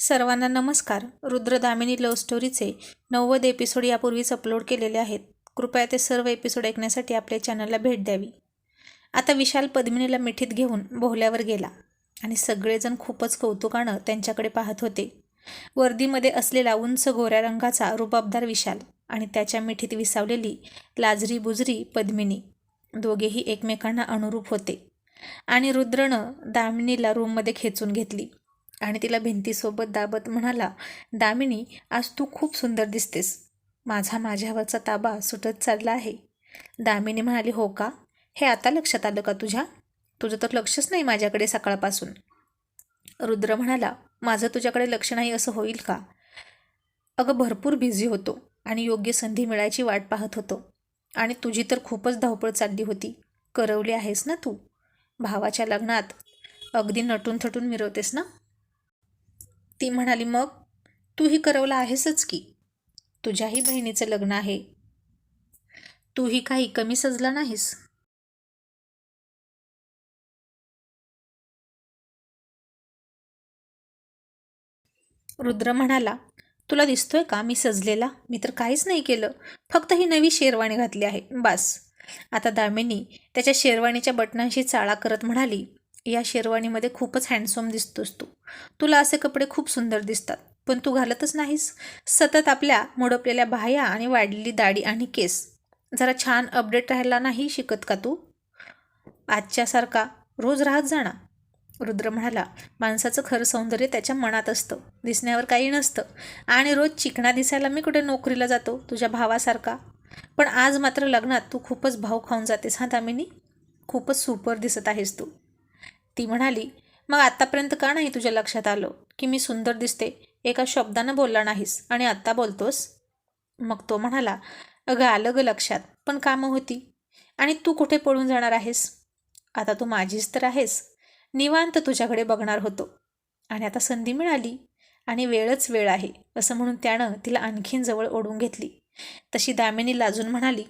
सर्वांना नमस्कार. रुद्रदामिनी लव्ह स्टोरीचे नव्वद एपिसोड यापूर्वीच अपलोड केलेले आहेत. कृपया ते सर्व एपिसोड ऐकण्यासाठी आपल्या चॅनलला भेट द्यावी. आता विशाल पद्मिनीला मिठीत घेऊन बोहल्यावर गेला आणि सगळेजण खूपच कौतुकानं त्यांच्याकडे पाहत होते. वर्दीमध्ये असलेला उंच गोऱ्या रंगाचा रुबाबदार विशाल आणि त्याच्या मिठीत विसावलेली लाजरी बुजरी पद्मिनी दोघेही एकमेकांना अनुरूप होते. आणि रुद्रनं दामिनीला रूममध्ये खेचून घेतली. आणि तिला भिंतीसोबत दाबत म्हणाला दामिनी आज तू खूप सुंदर दिसतेस. माझा माझ्यावरचा ताबा सुटत चालला आहे. दामिनी म्हणाली हो का? हे आता लक्षात आलं का तुझ्या? तुझं तर लक्षच नाही माझ्याकडे सकाळपासून. रुद्र म्हणाला माझं तुझ्याकडे लक्ष नाही असं होईल का? अगं भरपूर बिझी होतो आणि योग्य संधी मिळायची वाट पाहत होतो. आणि तुझी तर खूपच धावपळ चालली होती. करवली आहेस ना तू? भावाच्या लग्नात अगदी नटून थटून मिरवतेस ना? ती म्हणाली मग तूही करवला आहेसच की. तुझ्याही बहिणीचं लग्न आहे. तूही काही कमी सजला नाहीस? रुद्र म्हणाला तुला दिसतोय का मी सजलेला? मी तर काहीच नाही केलं. फक्त ही नवी शेरवाणी घातली आहे. बास. आता दामिनी त्याच्या शेरवाणीच्या बटनांशी चाळा करत म्हणाली या शेरवानीमध्ये खूपच हँडसोम दिसतोस तू. तुला असे कपडे खूप सुंदर दिसतात पण तू घालतच नाहीस. सतत आपल्या मोडपलेल्या बाह्या आणि वाढलेली दाढी आणि केस. जरा छान अपडेट राहायला नाही शिकत का तू? आजच्यासारखा रोज राहत जाणा. रुद्र म्हणाला माणसाचं खरं सौंदर्य त्याच्या मनात असतं दिसण्यावर काही नसतं. आणि रोज चिकणा दिसायला मी कुठे नोकरीला जातो तुझ्या भावासारखा? पण आज मात्र लग्नात तू खूपच भाव खाऊन जातेस हां दामिनी? खूपच सुपर दिसत आहेस तू. ती म्हणाली मग आत्तापर्यंत का नाही तुझ्या लक्षात आलं की मी सुंदर दिसते? एका शब्दानं बोलला नाहीस आणि आत्ता बोलतोस? मग तो म्हणाला अगं आलं ग लक्षात पण कामं होती. आणि तू कुठे पळून जाणार आहेस? आता तू माझीच तर आहेस. निवांत तुझ्याकडे बघणार होतो. आणि आता संधी मिळाली. आणि वेळच वेळ आहे असं म्हणून त्यानं तिला आणखीन जवळ ओढून घेतली. तशी दामिनी लाजून म्हणाली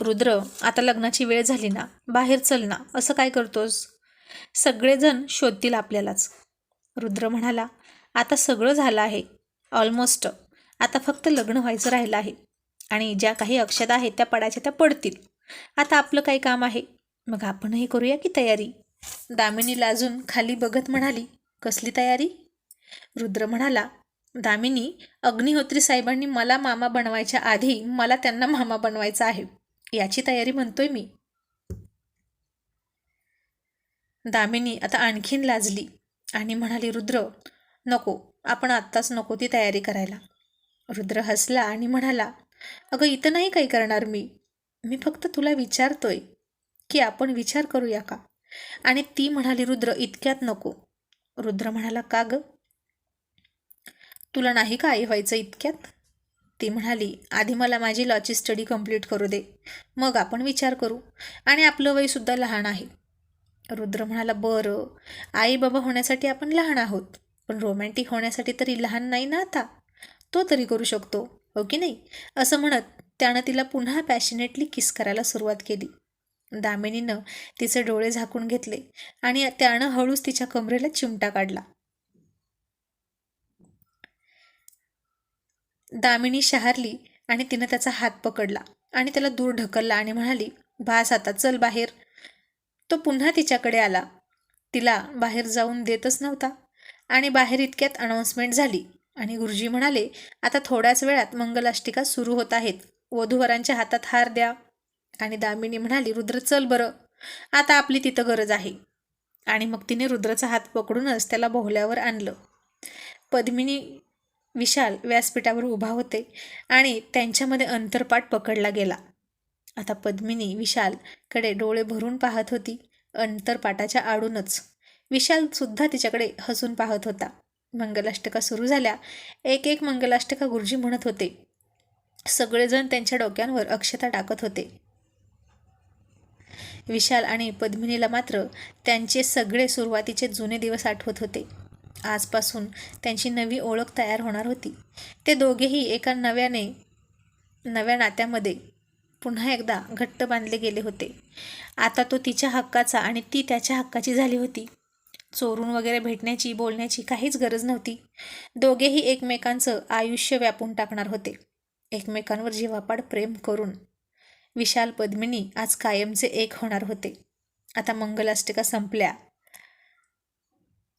रुद्र आता लग्नाची वेळ झाली ना? बाहेर चल ना. असं काय करतोस? सगळेजण शोधतील आपल्यालाच. रुद्र म्हणाला आता सगळं झालं आहे. ऑलमोस्ट आता फक्त लग्न व्हायचं राहिलं आहे. आणि ज्या काही अक्षता आहेत त्या पडायच्या त्या पडतील. आता आपलं काही काम आहे? मग आपणही करूया की तयारी? दामिनी लाजून खाली बघत म्हणाली कसली तयारी? रुद्र म्हणाला दामिनी अग्निहोत्री साहेबांनी मला मामा बनवायच्या आधी मला त्यांना मामा बनवायचा आहे. याची तयारी म्हणतोय मी. दामिनी आता आणखीन लाजली आणि म्हणाली रुद्र नको आपण आत्ताच नको ती तयारी करायला. रुद्र हसला आणि म्हणाला अगं इथं नाही काही करणार मी. मी फक्त तुला विचारतोय की आपण विचार करूया का? आणि ती म्हणाली रुद्र इतक्यात नको. रुद्र म्हणाला का ग? तुला नाही का आई व्हायचं इतक्यात? ती म्हणाली आधी मला माझी लॉची स्टडी कंप्लीट करू दे. मग आपण विचार करू. आणि आपलं वयसुद्धा लहान आहे. रुद्र म्हणाला बरं. आई बाबा होण्यासाठी आपण लहान आहोत. पण रोमॅन्टिक होण्यासाठी तरी लहान नाही ना आता? तो तरी करू शकतो हो की नाही? असं म्हणत त्यानं तिला पुन्हा पॅशनेटली किस करायला सुरुवात केली. दामिनीनं तिचे डोळे झाकून घेतले आणि त्यानं हळूच तिच्या कमरेला चिमटा काढला. दामिनी शहारली आणि तिनं त्याचा हात पकडला आणि त्याला दूर ढकलला आणि म्हणाली भास आता चल बाहेर. तो पुन्हा तिच्याकडे आला. तिला बाहेर जाऊन देतच नव्हता. आणि बाहेर इतक्यात अनाऊन्समेंट झाली. आणि गुरुजी म्हणाले आता थोड्याच वेळात मंगलाष्टिका सुरू होत आहेत. वधूवरांच्या हातात हार द्या. आणि दामिनी म्हणाली रुद्र चल बरं. आता आपली तिथं गरज आहे. आणि मग तिने रुद्राचा हात पकडूनच त्याला बोहल्यावर आणलं. पद्मिनी विशाल व्यासपीठावर उभा होते आणि त्यांच्यामध्ये अंतरपाठ पकडला गेला. आता पद्मिनी विशालकडे डोळे भरून पाहत होती. अंतरपाटाच्या आडूनच. विशालसुद्धा तिच्याकडे हसून पाहत होता. मंगलाष्टका सुरू झाल्या. एक एक मंगलाष्टका गुरुजी म्हणत होते. सगळेजण त्यांच्या डोक्यांवर अक्षता टाकत होते. विशाल आणि पद्मिनीला मात्र त्यांचे सगळे सुरुवातीचे जुने दिवस आठवत होते. आजपासून त्यांची नवी ओळख तयार होणार होती. ते दोघेही एका नव्याने नव्या नात्यामध्ये पुन्हा एकदा घट्ट बांधले गेले होते. आता तो तिच्या हक्काचा आणि ती त्याच्या हक्काची झाली होती. चोरून वगैरे भेटण्याची बोलण्याची काहीच गरज नव्हती. दोघेही एकमेकांचं आयुष्य व्यापून टाकणार होते. एकमेकांवर जीवापाड प्रेम करून. विशाल पद्मिनी आज कायमचे एक होणार होते. आता मंगलाष्टिका संपल्या.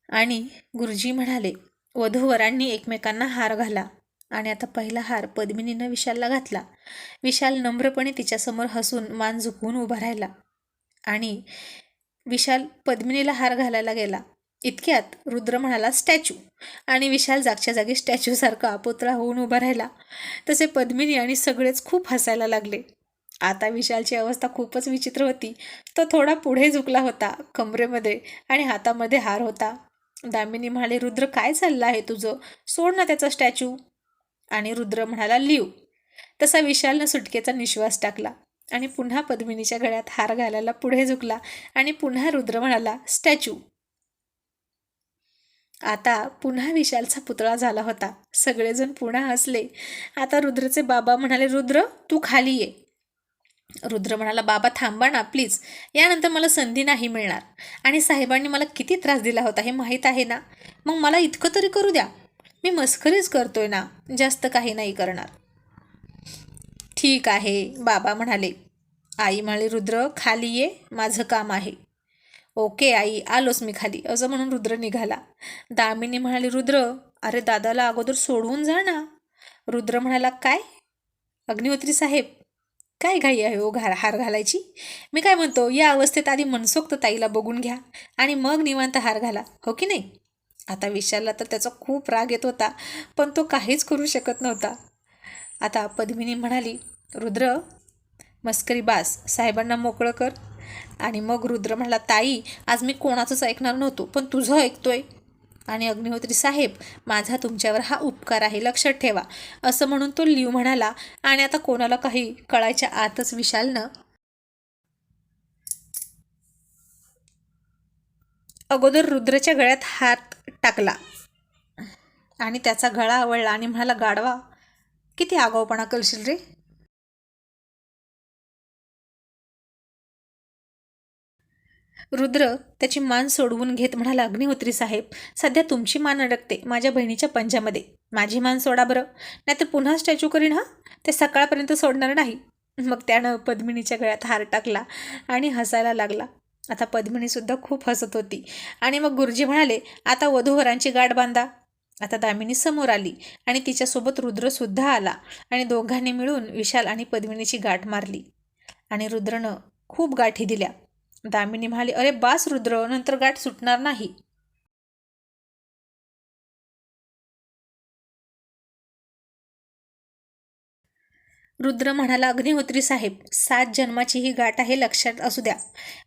आणि गुरुजी म्हणाले वधूवरांनी एकमेकांना हार घाला. आणि आता पहिला हार पद्मिनीनं विशालला घातला. विशाल नम्रपणे तिच्यासमोर हसून मान झुकवून उभा राहिला. आणि विशाल पद्मिनीला हार घालायला गेला. इतक्यात रुद्र म्हणाला स्टॅच्यू. आणि विशाल जागच्या जागी स्टॅच्यूसारखा पुतळा होऊन उभा राहिला. तसे पद्मिनी आणि सगळेच खूप हसायला लागले. आता विशालची अवस्था खूपच विचित्र होती. तो थोडा पुढे झुकला होता कमरेमध्ये आणि हातामध्ये हार होता. दामिनी म्हणाले रुद्र काय चाललं आहे तुझं? सोड ना त्याचा स्टॅच्यू. आणि रुद्र म्हणाला लिव. तसा विशालनं सुटकेचा निश्वास टाकला आणि पुन्हा पद्मिनीच्या गळ्यात हार घालायला पुढे झुकला आणि पुन्हा रुद्र म्हणाला स्टॅच्यू. आता पुन्हा विशालचा पुतळा झाला होता. सगळेजण पुन्हा हसले. आता रुद्रचे बाबा म्हणाले रुद्र तू खाली ये. रुद्र म्हणाला बाबा थांबा ना प्लीज. यानंतर मला संधी नाही मिळणार आणि साहेबांनी मला किती त्रास दिला होता हे माहीत आहे ना? मग मला इतकं तरी करू द्या. मी मस्करीच करतोय ना जास्त काही नाही करणार. ठीक आहे बाबा म्हणाले. आई म्हणाली रुद्र खाली ये माझं काम आहे. ओके आई आलोच मी खाली. असं म्हणून रुद्र निघाला. दामिनी म्हणाली रुद्र अरे दादाला अगोदर सोडवून जा ना. रुद्र म्हणाला काय? अग्निहोत्री साहेब काय घाई आहे हो घा हार घालायची? मी काय म्हणतो या अवस्थेत आधी मनसोक्त ताईला बघून घ्या. आणि मग निवांत हार घाला हो की नाही? आता विशालला तर त्याचा खूप राग येत होता पण तो काहीच करू शकत नव्हता. आता पद्मिनी म्हणाली रुद्र मस्करी बास साहेबांना मोकळं कर. आणि मग रुद्र म्हणाला ताई आज मी कोणाचंच ऐकणार नव्हतो पण तुझं ऐकतोय. आणि अग्निहोत्री साहेब माझा तुमच्यावर हा उपकार आहे लक्षात ठेवा. असं म्हणून तो लिव म्हणाला आणि आता कोणाला काही कळायच्या आतच विशालनं अगोदर रुद्रच्या गळ्यात हात टाकला. आणि त्याचा गळा आवळला आणि म्हणाला गाडवा किती आगाऊपणा करशील रे. रुद्र त्याची मान सोडवून घेत म्हणाला अग्निहोत्री साहेब सध्या तुमची मान अडकते माझ्या बहिणीच्या पंजामध्ये. माझी मान सोडा बरं. नाहीतर पुन्हा स्टॅच्यू करीन हा? ते सकाळपर्यंत सोडणार नाही. मग त्यानं पद्मिनीच्या गळ्यात हार टाकला आणि हसायला लागला. आता पद्मिनीसुद्धा खूप हसत होती. आणि मग गुरुजी म्हणाले आता वधूवरांची गाठ बांधा. आता दामिनी समोर आली आणि तिच्यासोबत रुद्रसुद्धा आला आणि दोघांनी मिळून विशाल आणि पद्मिनीची गाठ मारली. आणि रुद्रनं खूप गाठी दिल्या. दामिनी म्हणाली अरे बास रुद्र नंतर गाठ सुटणार नाही. रुद्र म्हणाला अग्निहोत्री साहेब सात जन्माची ही गाठ आहे लक्षात असू द्या.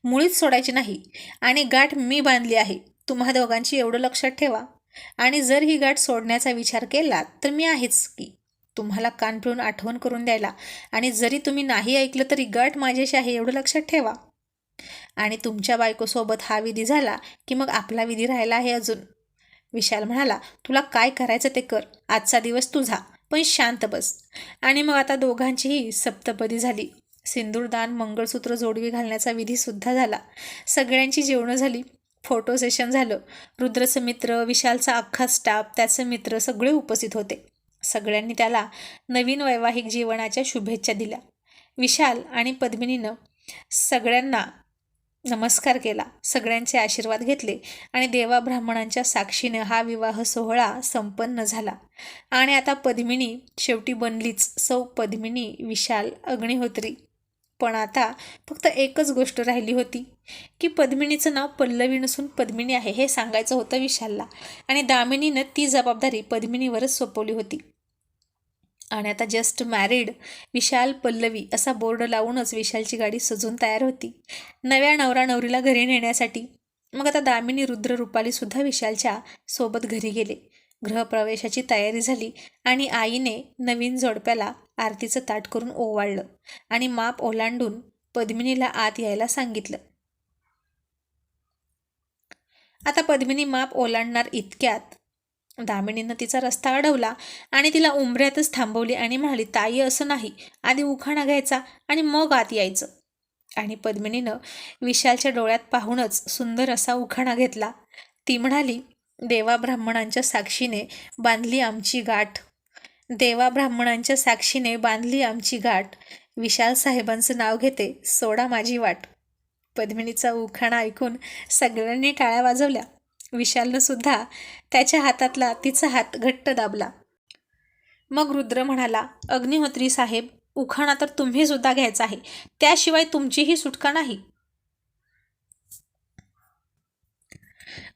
मुळीच सोडायची नाही. आणि गाठ मी बांधली आहे. तुम्हा दोघांची एवढं लक्षात ठेवा. आणि जर ही गाठ सोडण्याचा विचार केला तर मी आहेच की. तुम्हाला कान पिळून आठवण करून द्यायला. आणि जरी तुम्ही नाही ऐकलं तरी गाठ माझ्याशी आहे एवढं लक्षात ठेवा. आणि तुमच्या बायकोसोबत हा विधी झाला की मग आपला विधी राहिला आहे अजून. विशाल म्हणाला तुला काय करायचं ते कर. आजचा दिवस तुझा. पण शांत बस. आणि मग आता दोघांचीही सप्तपदी झाली. सिंदूरदान मंगळसूत्र जोडवी घालण्याचा विधीसुद्धा झाला. सगळ्यांची जेवणं झाली. फोटो सेशन झालं. रुद्रचं मित्र विशालचा अख्खा स्टाफ त्याचे मित्र सगळे उपस्थित होते. सगळ्यांनी त्याला नवीन वैवाहिक जीवनाच्या शुभेच्छा दिल्या. विशाल आणि पद्मिनीनं सगळ्यांना नमस्कार केला सगळ्यांचे आशीर्वाद घेतले आणि देवा ब्राह्मणांच्या साक्षीनं हा विवाह सोहळा संपन्न झाला. आणि आता पद्मिनी शेवटी बनलीच सौ पद्मिनी विशाल अग्निहोत्री. पण आता फक्त एकच गोष्ट राहिली होती की पद्मिनीचं नाव पल्लवी नसून पद्मिनी आहे हे सांगायचं होतं विशालला. आणि दामिनीनं ती जबाबदारी पद्मिनीवरच सोपवली होती. आणि आता जस्ट मॅरिड विशाल पल्लवी असा बोर्ड लावूनच विशालची गाडी सजून तयार होती. नव्या नवरा नवरीला घरी नेण्यासाठी मग आता दामिनी रुद्र रुपालीसुद्धा विशालच्या सोबत घरी गेले. गृहप्रवेशाची तयारी झाली आणि आईने नवीन जोडप्याला आरतीचं ताट करून ओवाळलं आणि माप ओलांडून पद्मिनीला आत यायला सांगितलं. आता पद्मिनी माप ओलांडणार इतक्यात दामिनीनं तिचा रस्ता अडवला आणि तिला उंबऱ्यातच थांबवली आणि म्हणाली ताई असं नाही. आधी उखाणा घ्यायचा आणि मग आत यायचं. आणि पद्मिनीनं विशालच्या डोळ्यात पाहूनच सुंदर असा उखाणा घेतला. ती म्हणाली देवा ब्राह्मणांच्या साक्षीने बांधली आमची गाठ. देवा ब्राह्मणांच्या साक्षीने बांधली आमची गाठ. विशाल साहेबांचं नाव घेते सोडा माझी वाट. पद्मिनीचा उखाणा ऐकून सगळ्यांनी टाळ्या वाजवल्या. विशालनं सुद्धा त्याच्या हातातला तिचा हात घट्ट दाबला. मग रुद्र म्हणाला अग्निहोत्री साहेब उखाणा तर तुम्ही सुद्धा घ्यायचा आहे. त्याशिवाय तुमचीही सुटका नाही.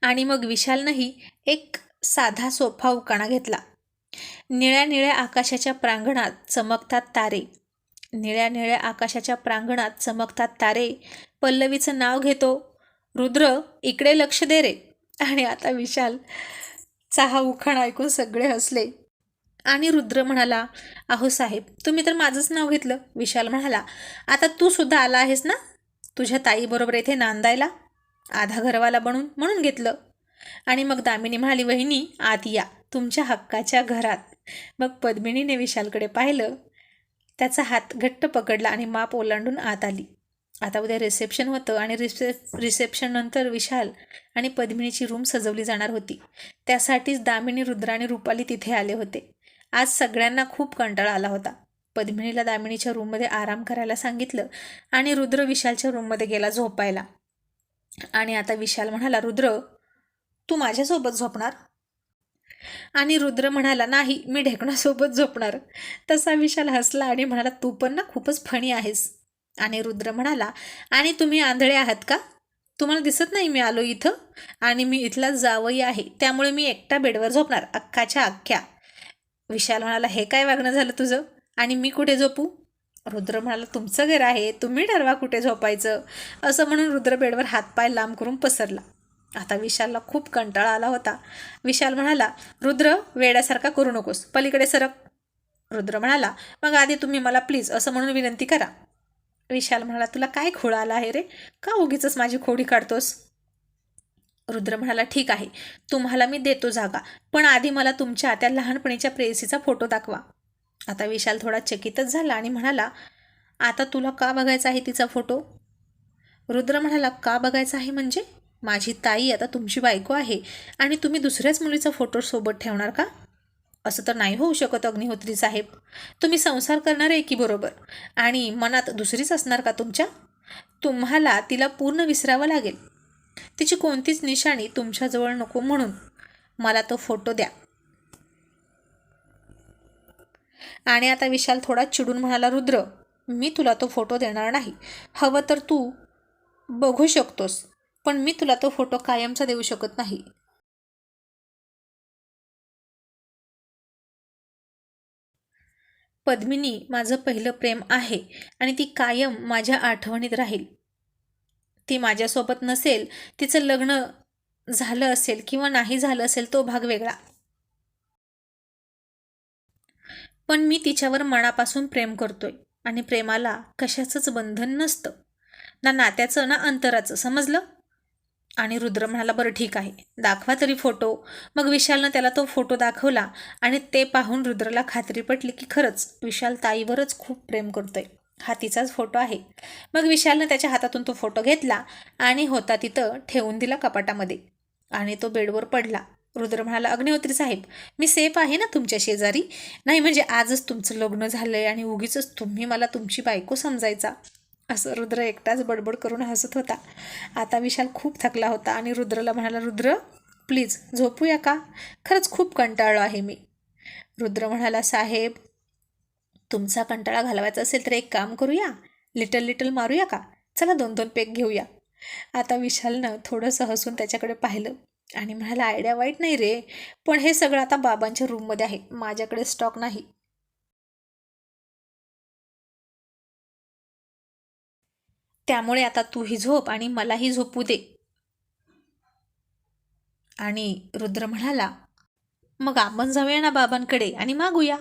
आणि मग विशालनंही एक साधा सोफा उखाणा घेतला. निळ्या निळ्या आकाशाच्या प्रांगणात चमकतात तारे. निळ्या निळ्या आकाशाच्या प्रांगणात चमकतात तारे. पल्लवीचं नाव घेतो. रुद्र इकडे लक्ष दे रे. आणि आता विशाल चा हा उखाण ऐकून सगळे हसले. आणि रुद्र म्हणाला अहो साहेब तुम्ही तर माझंच नाव घेतलं. विशाल म्हणाला आता तू सुद्धा आला आहेस ना? तुझ्या ताईबरोबर येथे नांदायला? आधा घरवाला बनून म्हणून घेतलं. आणि मग दामिनी म्हणाली वहिनी आत या तुमच्या हक्काच्या घरात. मग पद्मिनीने विशालकडे पाहिलं. त्याचा हात घट्ट पकडला आणि माप ओलांडून आत आली. आता उद्या रिसेप्शन होतं आणि रिसेप रिसेप्शननंतर विशाल आणि पद्मिनीची रूम सजवली जाणार होती. त्यासाठीच दामिनी रुद्र आणि रुपाली तिथे आले होते. आज सगळ्यांना खूप कंटाळा आला होता. पद्मिनीला दामिनीच्या रूममध्ये आराम करायला सांगितलं आणि रुद्र विशालच्या रूममध्ये गेला झोपायला. आणि आता विशाल म्हणाला रुद्र तू माझ्यासोबत झोपणार? आणि रुद्र म्हणाला नाही मी ढेकणासोबत झोपणार. तसा विशाल हसला आणि म्हणाला तू पण ना खूपच फणी आहेस. आणि रुद्र म्हणाला आणि तुम्ही आंधळे आहात का? तुम्हाला दिसत नाही मी आलो इथं आणि मी इथला जावई आहे त्यामुळे मी एकटा बेडवर झोपणार अख्खाच्या अख्ख्या विशाल म्हणाला हे काय वागणं झालं तुझं? आणि मी कुठे झोपू? रुद्र म्हणाला तुमचं घर आहे तुम्ही ठरवा कुठे झोपायचं. असं म्हणून रुद्र बेडवर हातपाय लांब करून पसरला. आता विशालला खूप कंटाळा आला होता. विशाल म्हणाला रुद्र वेड्यासारखा करू नकोस पलीकडे सरक. रुद्र म्हणाला मग आधी तुम्ही मला प्लीज असं म्हणून विनंती करा. विशाल म्हणाला तुला काय खोळा आला आहे रे? का उगीच माझी खोडी काढतोस? रुद्र म्हणाला ठीक आहे तुम्हाला मी देतो जागा पण आधी मला तुमच्या त्या लहानपणीच्या प्रेयसीचा फोटो दाखवा. आता विशाल थोडा चकितच झाला आणि म्हणाला आता तुला का बघायचा आहे तिचा फोटो? रुद्र म्हणाला का बघायचा आहे म्हणजे? माझी ताई आता तुमची बायको आहे आणि तुम्ही दुसऱ्याच मुलीचा फोटो सोबत ठेवणार का? असं तर नाही होऊ शकत अग्निहोत्री साहेब. तुम्ही संसार करणार आहे की बरोबर? आणि मनात दुसरीच असणार का तुमच्या? तुम्हाला तिला पूर्ण विसरावं लागेल. तिची कोणतीच निशाणी तुमच्याजवळ नको म्हणून. मला तो फोटो द्या. आणि आता विशाल थोडा चिडून म्हणाला रुद्र मी तुला तो फोटो देणार नाही. हवं तर तू बघू शकतोस पण मी तुला तो फोटो कायमचा देऊ शकत नाही. पद्मिनी माझं पहिलं प्रेम आहे आणि ती कायम माझ्या आठवणीत राहील. ती माझ्यासोबत नसेल तिचं लग्न झालं असेल किंवा नाही झालं असेल तो भाग वेगळा. पण मी तिच्यावर मनापासून प्रेम करतोय आणि प्रेमाला कशाचंच बंधन नसतं. ना नात्याचं ना अंतराचं. समजलं? आणि रुद्र म्हणाला बरं ठीक आहे. दाखवा तरी फोटो. मग विशालनं त्याला तो फोटो दाखवला आणि ते पाहून रुद्रला खात्री पटली की खरंच विशाल ताईवरच खूप प्रेम करतोय. हा तिचाच फोटो आहे. मग विशालनं त्याच्या हातातून तो फोटो घेतला आणि होता तिथं ठेवून दिला कपाटामध्ये आणि तो बेडवर पडला. रुद्र म्हणाला अग्निहोत्री साहेब मी सेफ आहे ना तुमच्या शेजारी? नाही म्हणजे आजच तुमचं लग्न झालं आहे आणि उगीच तुम्ही मला तुमची बायको समजायचा. असं रुद्र एकटाच बडबड करून हसत होता. आता विशाल खूप थकला होता आणि रुद्रला म्हणाला रुद्र प्लीज झोपूया का? खरंच खूप कंटाळलो आहे मी. रुद्र म्हणाला साहेब तुमचा कंटाळा घालवायचा असेल तर एक काम करूया. लिटल लिटल मारूया का? चला दोन दोन पेक घेऊया. आता विशालनं थोडंसं हसून त्याच्याकडे पाहिलं आणि म्हणाला आयडिया वाईट नाही रे पण हे सगळं आता बाबांच्या रूममध्ये आहे. माझ्याकडे स्टॉक नाही. त्यामुळे आता तूही झोप आणि मलाही झोपू दे. आणि रुद्र म्हणाला मग आपण जाऊया ना बाबांकडे आणि मागूया.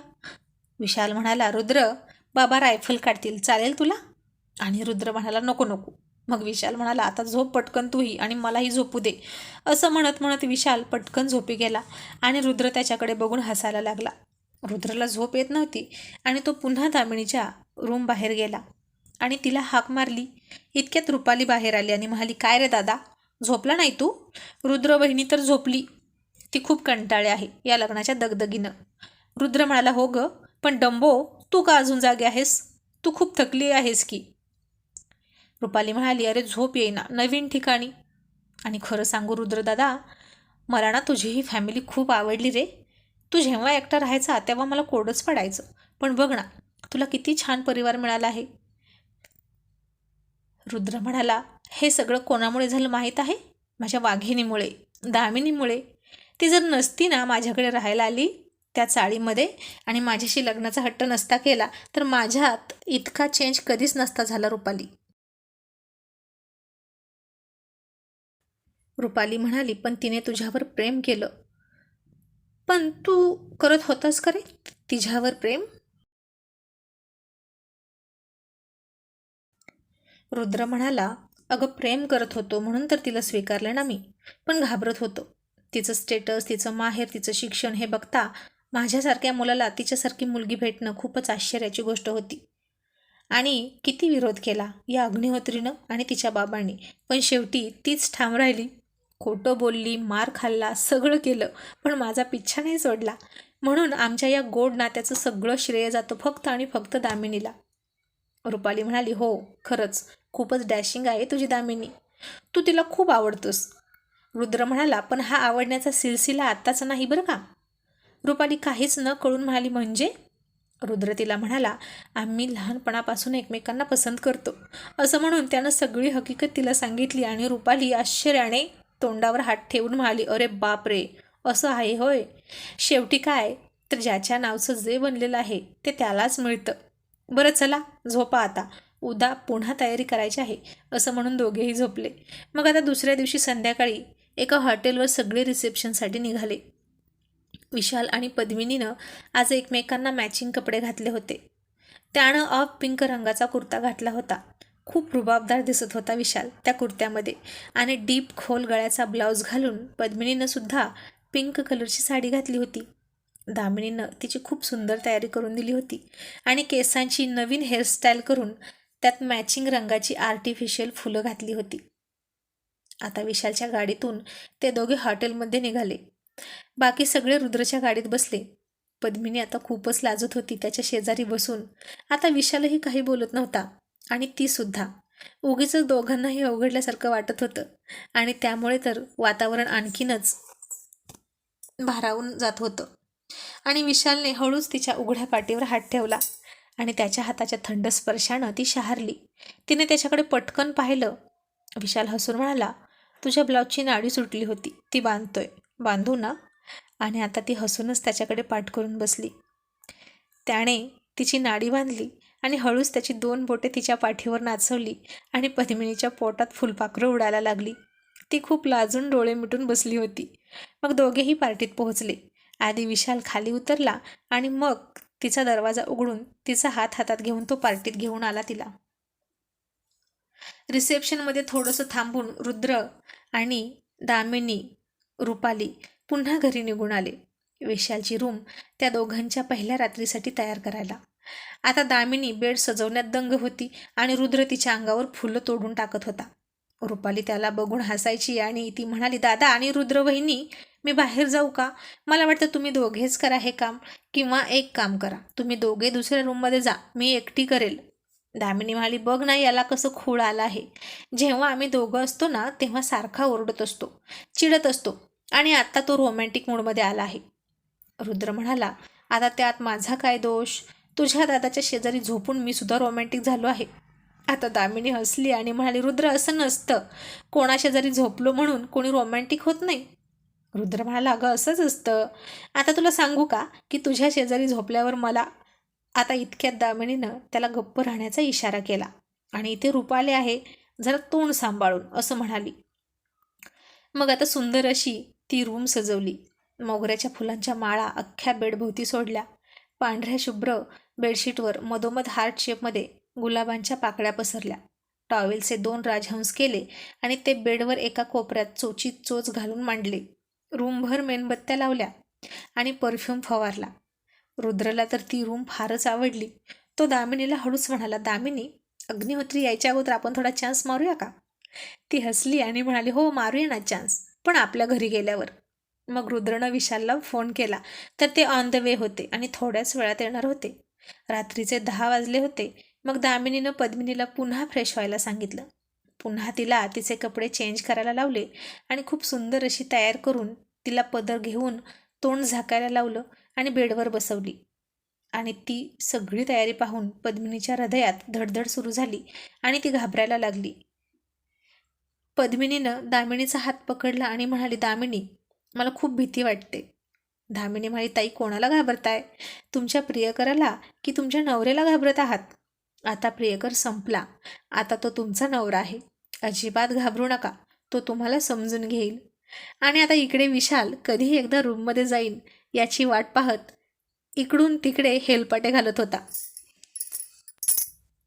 विशाल म्हणाला रुद्र बाबा रायफल काढतील चालेल तुला? आणि रुद्र म्हणाला नको नको. मग विशाल म्हणाला आता झोप पटकन तूही आणि मलाही झोपू दे. असं म्हणत म्हणत विशाल पटकन झोपी गेला आणि रुद्र त्याच्याकडे बघून हसायला लागला. रुद्रला झोप येत नव्हती आणि तो पुन्हा दामिणीच्या रूम बाहेर गेला. आणि तिला हाक मारली. इतक्यात रुपाली बाहेर आली आणि म्हणाली काय रे दादा झोपला नाही तू? रुद्र बहिणी तर झोपली. ती खूप कंटाळे आहे या लग्नाच्या दगदगीनं. रुद्र म्हणाला हो ग पण डंबो तू का अजून जागे आहेस? तू खूप थकली आहेस की. रुपाली म्हणाली अरे झोप येईना नवीन ठिकाणी. आणि खरं सांगू रुद्रदादा मला ना तुझी ही फॅमिली खूप आवडली रे. तू जेव्हा एकटा राहायचा तेव्हा मला कोडच पडायचं. पण बघ ना तुला किती छान परिवार मिळाला आहे. रुद्र म्हणाला हे सगळं कोणामुळे झालं माहीत आहे? माझ्या वाघिणीमुळे दामिनीमुळे. ती जर नसती ना माझ्याकडे राहायला आली त्या चाळीमध्ये आणि माझ्याशी लग्नाचा हट्ट नसता केला तर माझ्यात इतका चेंज कधीच नसता झाला रुपाली. रुपाली म्हणाली पण तिने तुझ्यावर प्रेम केलं. पण तू करत होतास का रे? तिझ्यावर प्रेम? रुद्र म्हणाला अगं प्रेम करत होतो म्हणून तर तिला स्वीकारलं ना मी. पण घाबरत होतो. तिचं स्टेटस तिचं माहेर तिचं शिक्षण हे बघता माझ्यासारख्या मुलाला तिच्यासारखी मुलगी भेटणं खूपच आश्चर्याची गोष्ट होती. आणि किती विरोध केला या अग्निहोत्रीनं आणि तिच्या बाबांनी. पण शेवटी तीच ठाम राहिली. खोटं बोलली मार खाल्ला सगळं केलं पण माझा पिच्छा नाही सोडला. म्हणून आमच्या या गोड नात्याचं सगळं श्रेय जातं फक्त आणि फक्त दामिनीला. रुपाली म्हणाली हो खरंच. खूपच डॅशिंग आहे तुझी दामिनी. तू तिला खूप आवडतोस. रुद्र म्हणाला पण हा आवडण्याचा सिलसिला आत्ताचा नाही बरं का? रुपाली काहीच न कळून म्हणाली म्हणजे? रुद्र तिला म्हणाला आम्ही लहानपणापासून एकमेकांना पसंत करतो. असं म्हणून त्यानं सगळी हकीकत तिला सांगितली आणि रुपाली आश्चर्याने तोंडावर हात ठेवून म्हणाली अरे बाप रे असं आहे होय. शेवटी काय? तर ज्याच्या नावचं जे बनलेलं आहे ते त्यालाच मिळतं. बरं चला झोपा आता. उद्या पुन्हा तयारी करायची आहे असं म्हणून दोघेही झोपले. मग आता दुसऱ्या दिवशी संध्याकाळी एका हॉटेलवर सगळे रिसेप्शनसाठी निघाले. विशाल आणि पद्मिनीनं आज एकमेकांना मॅचिंग कपडे घातले होते. त्यानं ऑफ पिंक रंगाचा कुर्ता घातला होता. खूप रुबाबदार दिसत होता विशाल त्या कुर्त्यामध्ये आणि डीप खोल गळ्याचा ब्लाऊज घालून पद्मिनीनं सुद्धा पिंक कलरची साडी घातली होती. दामिनीनं तिची खूप सुंदर तयारी करून दिली होती. आणि केसांची नवीन हेअरस्टाईल करून त्यात मॅचिंग रंगाची आर्टिफिशियल फुलं घातली होती. आता विशालच्या गाडीतून ते दोघे हॉटेलमध्ये निघाले. बाकी सगळे रुद्रच्या गाडीत बसले. पद्मिनी आता खूपच लाजत होती त्याच्या शेजारी बसून. आता विशालही काही बोलत नव्हता. आणि ती सुद्धा. उगीच दोघांनाही अवघडल्यासारखं वाटत होतं. आणि त्यामुळे तर वातावरण आणखीनच भारावून जात होतं. आणि विशालने हळूच तिच्या उघड्या पाठीवर हात ठेवला आणि त्याच्या हाताच्या थंड स्पर्शानं ती शहारली. तिने त्याच्याकडे पटकन पाहिलं. विशाल हसून म्हणाला तुझ्या ब्लाऊजची नाडी सुटली होती. ती बांधतोय. बांधू ना. आणि आता ती हसूनच त्याच्याकडे पाठ करून बसली. त्याने तिची नाडी बांधली आणि हळूच त्याची दोन बोटे तिच्या पाठीवर नाचवली आणि पद्मिनीच्या पोटात फुलपाखरं उडायला लागली. ती खूप लाजून डोळे मिटून बसली होती. मग दोघेही पार्टीत पोहोचले. आधी विशाल खाली उतरला आणि मग तिचा दरवाजा उघडून तिचा हात हातात घेऊन तो पार्टीत घेऊन आला तिला. रिसेप्शनमध्ये थोडंसं थांबून रुद्र आणि दामिनी रुपाली पुन्हा घरी निघून आले. विशालची रूम त्या दोघांच्या पहिल्या रात्रीसाठी तयार करायला. आता दामिनी बेड सजवण्यात दंग होती आणि रुद्र तिच्या अंगावर फुलं तोडून टाकत होता. रुपाली त्याला बघून हसायची आणि ती म्हणाली दादा आणि रुद्र वहिनी मी बाहेर जाऊ का? मला वाटतं तुम्ही दोघेच करा हे काम किंवा एक काम करा. तुम्ही दोघे दुसऱ्या रूममध्ये जा. मी एकटी करेल. दामिनी म्हणाली बघ ना याला कसं खूळ आला आहे. जेव्हा आम्ही दोघं असतो ना तेव्हा सारखा ओरडत असतो चिडत असतो आणि आत्ता तो रोमॅन्टिक मूडमध्ये आला आहे. रुद्र म्हणाला आता त्यात माझा काय दोष? तुझ्या दादाच्या शेजारी झोपून मी सुद्धा रोमॅन्टिक झालो आहे. आता दामिनी हसली आणि म्हणाली रुद्र असं नसतं. कोणा शेजारी झोपलो म्हणून कोणी रोमॅन्टिक होत नाही. रुद्र म्हणाला अगं असंच असतं. आता तुला सांगू का की तुझ्या शेजारी झोपल्यावर मला आता इतक्या दामिनीनं त्याला गप्प राहण्याचा इशारा केला आणि इथे रुपाले आहे जरा तोंड सांभाळून असं म्हणाली. मग आता सुंदर अशी ती रूम सजवली. मोगऱ्याच्या फुलांच्या माळा अख्ख्या बेडभोवती सोडल्या. पांढऱ्या शुभ्र बेडशीटवर मधोमध हार्ट शेपमध्ये गुलाबांच्या पाकळ्या पसरल्या. टॉवेलचे दोन राजहंस केले आणि ते बेडवर एका कोपऱ्यात चोचीत चोच घालून मांडले. रूमभर मेणबत्त्या लावल्या आणि परफ्यूम फवारला. रुद्रला तर ती रूम फारच आवडली. तो दामिनीला हळूच म्हणाला दामिनी अग्निहोत्री यायच्या अगोदर आपण थोडा चान्स मारूया का? ती हसली आणि म्हणाली हो मारूया ना चान्स पण आपल्या घरी गेल्यावर. मग रुद्रनं विशालला फोन केला. तर ते ऑन द वे होते आणि थोड्याच वेळात येणार होते. रात्रीचे दहा वाजले होते. मग दामिनीनं पद्मिनीला पुन्हा फ्रेश व्हायला सांगितलं. पुन्हा तिला तिचे कपडे चेंज करायला लावले आणि खूप सुंदर अशी तयार करून तिला पदर घेऊन तोंड झाकायला लावलं आणि बेडवर बसवली. आणि ती सगळी तयारी पाहून पद्मिनीच्या हृदयात धडधड सुरू झाली आणि ती घाबरायला लागली. पद्मिनीनं दामिनीचा हात पकडला आणि म्हणाली दामिनी मला खूप भीती वाटते. दामिनी म्हणाली ताई कोणाला घाबरताय? तुमच्या प्रियकराला की तुमच्या नवऱ्याला घाबरत आहात? आता प्रियकर संपला. आता तो तुमचा नवरा आहे. अजिबात घाबरू नका. तो तुम्हाला समजून घेईल. आणि आता इकडे विशाल कधीही एकदा रूममध्ये जाईन याची वाट पाहत इकडून तिकडे हेलपाटे घालत होता.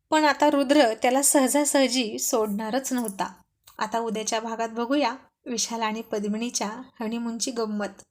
पण आता रुद्र त्याला सहजासहजी सोडणारच नव्हता. आता उद्याच्या भागात बघूया विशाल आणि पद्मिनीच्या हनीमूनची गंमत.